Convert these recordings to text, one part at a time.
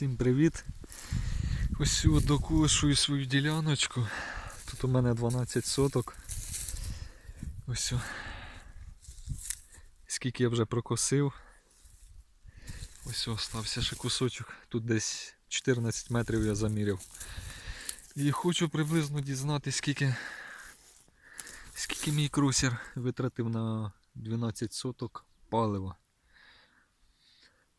Всім привіт! Ось докушую свою діляночку. Тут у мене 12 соток. Ось. Скільки я вже прокосив. Ось остався ще кусочок. Тут десь 14 метрів я заміряв. І хочу приблизно дізнатися, скільки, скільки мій крусер витратив на 12 соток палива.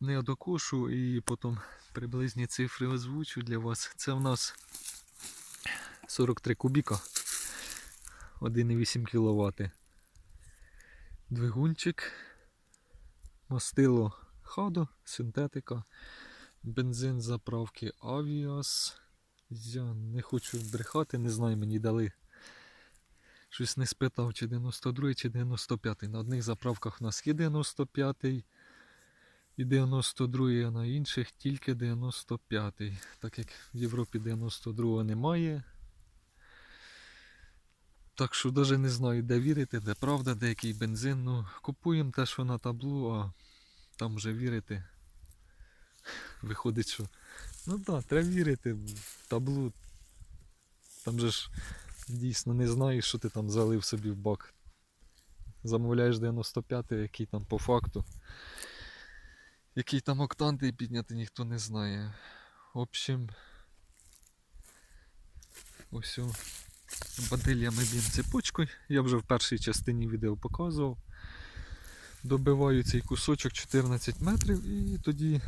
Не я докошу і потім приблизні цифри озвучу для вас. Це в нас 43 кубіка, 1,8 кВт. Двигунчик, мастило Хадо, синтетика, бензин заправки Avias. Я не хочу брехати, не знаю, мені дали. Щось не спитав, чи 92 чи 95. На одних заправках у нас є 95 і 92 а на інших тільки 95-й. Так як в Європі 92-го немає. Так що навіть не знаю, де вірити, де правда, де який бензин. Ну, купуємо те, що на таблу, а там вже вірити. Виходить, що. Ну так, да, треба вірити в таблу. Там же ж дійсно не знаєш, що ти там залив собі в бак. Замовляєш 95-й, який там по факту. Який там октанти підняти ніхто не знає. В общем, ось о, бадилля б'ємо цепочкою. Я вже в першій частині відео показував. Добиваю цей кусочок 14 метрів і тоді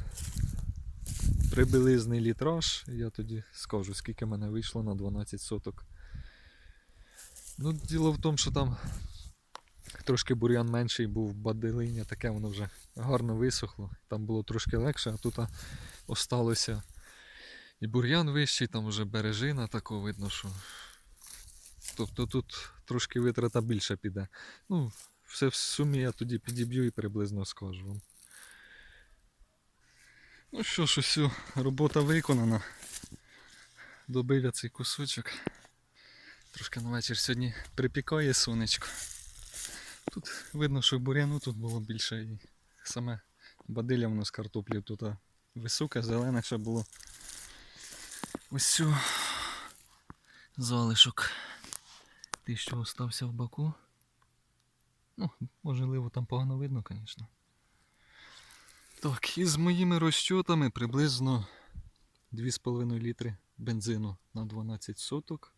приблизний літраж. Я тоді скажу, скільки мене вийшло на 12 соток. Ну, діло в тому, що там трошки бур'ян менший був бадилиня, таке воно вже гарно висохло. Там було трошки легше, а тут осталося і бур'ян вищий, там вже бережина тако видно, що. Тобто тут трошки витрата більше піде. Ну, все в сумі я тоді підіб'ю і приблизно скажу вам. Ну що ж, ось робота виконана. Добив я цей кусочок. Трошки на вечір сьогодні припікає сонечко. Тут видно, що буряну тут було більше і саме бадилля воно з картоплі тут а, високе, зелене ще було. Ось сю залишок. Ти що остався в баку. Ну, можливо, там погано видно, звісно. Так, і з моїми розчотами приблизно 2,5 літри бензину на 12 соток.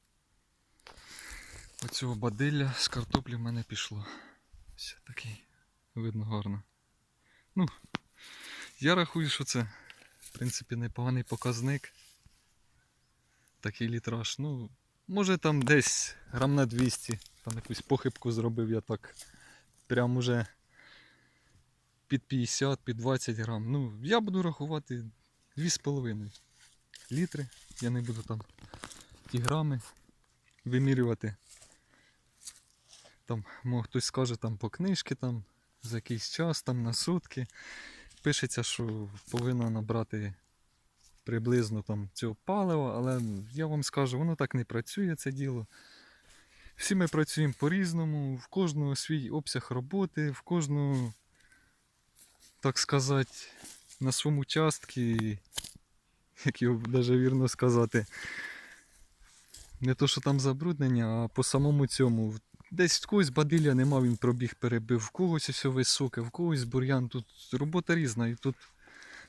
Оцього бадилля з картоплі в мене пішло. Ось такий видно гарно. Ну, я рахую, що це, в принципі, непоганий показник. Такий літраж. Ну, може там десь грам на 200, там якусь похибку зробив я так. Прям уже під 50, під 20 грам. Ну, я буду рахувати 2,5 літри. Я не буду там ті грами вимірювати. Там, може хтось скаже там по книжці, там за якийсь час, там на сутки. Пишеться, що повинно набрати приблизно там цього палива, але я вам скажу, воно так не працює це діло. Всі ми працюємо по-різному, в кожного свій обсяг роботи, в кожного, так сказати, на своєму частку, як його навіть вірно сказати, не то, що там забруднення, а по самому цьому. Десь когось бадилля нема, він пробіг перебив, в когось все високе, в когось бур'ян. Тут робота різна. І тут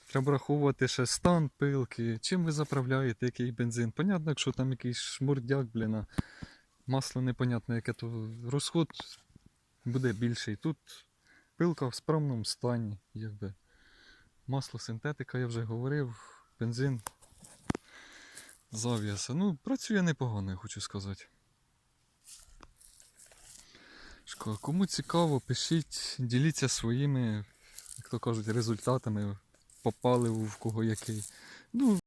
треба враховувати ще стан пилки, чим ви заправляєте, який бензин. Понятно, якщо там якийсь шмурдяк, блін, масло непонятне, яке то розход буде більший. Тут пилка в справному стані, якби. Масло синтетика, я вже говорив, бензин з. Ну, працює непогано, хочу сказати. Кому цікаво, пишіть, діліться своїми, як то кажуть, результатами попали в кого який. Ну,